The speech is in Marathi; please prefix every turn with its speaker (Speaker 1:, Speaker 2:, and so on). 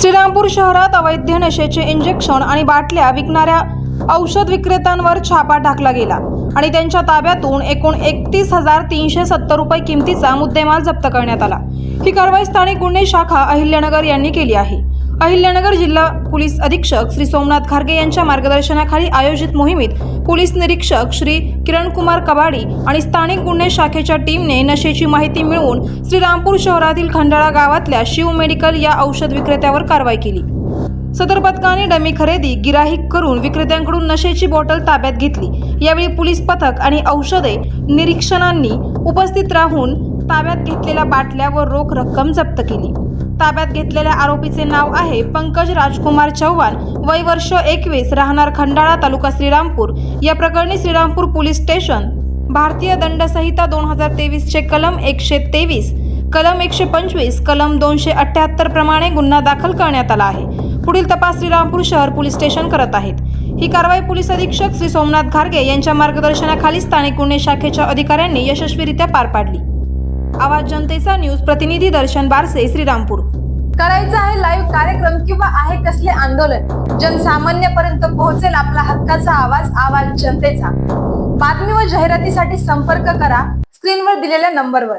Speaker 1: श्रीरामपूर शहरात अवैध नशेचे इंजेक्शन आणि बाटल्या विकणाऱ्या औषध विक्रेत्यांवर छापा टाकला गेला आणि त्यांच्या ताब्यातून एकूण एकतीस हजार तीनशे सत्तर रुपये किमतीचा मुद्देमाल जप्त करण्यात आला. ही कारवाई स्थानिक गुन्हे शाखा अहिल्यानगर यांनी केली आहे. अहिल्यानगर जिल्हा पोलीस अधीक्षक श्री सोमनाथ खारगे यांच्या मार्गदर्शनाखाली आयोजित मोहिमेत पोलीस निरीक्षक श्री किरणकुमार कबाडी आणि स्थानिक गुन्हे शाखेच्या टीमने नशेची माहिती मिळवून श्रीरामपूर शहरातील खंडाळा गावातल्या शिव मेडिकल या औषध विक्रेत्यावर कारवाई केली. सदर पथकाने डमी खरेदी गिराहिक करून विक्रेत्यांकडून नशेची बॉटल ताब्यात घेतली. यावेळी पोलीस पथक आणि औषधे निरीक्षणांनी उपस्थित राहून ताब्यात घेतलेल्या बाटल्या व रोख रक्कम जप्त केली. ताब्यात घेतलेल्या आरोपीचे नाव आहे पंकज राजकुमार चव्हाण. वय वर्ष एकवीस राहणार खंडाळा तालुका श्रीरामपूर. या प्रकरणी श्रीरामपूर पोलीस स्टेशन. भारतीय दंडसंहिता दोन हजार तेवीसचे कलम एकशे तेवीस कलम एकशे पंचवीस कलम दोनशे अठ्ठ्याहत्तर प्रमाणे गुन्हा दाखल करण्यात आला आहे. पुढील तपास श्रीरामपूर शहर पोलीस स्टेशन करत आहेत. ही कारवाई पोलीस अधीक्षक श्री सोमनाथ घारगे यांच्या मार्गदर्शनाखाली स्थानिक गुन्हे शाखेच्या अधिकाऱ्यांनी यशस्वीरित्या पार पाडली. आवाज जनतेचा न्यूज प्रतिनिधी दर्शन बारसे श्रीरामपूर.
Speaker 2: करायचं आहे लाईव्ह कार्यक्रम किंवा आहे कसले आंदोलन? जनसामान्यपर्यंत पोहोचेल आपला हक्काचा आवाज आवाज जनतेचा. बातमी व जाहिरातीसाठी संपर्क करा. स्क्रीनवर दिलेल्या नंबरवर.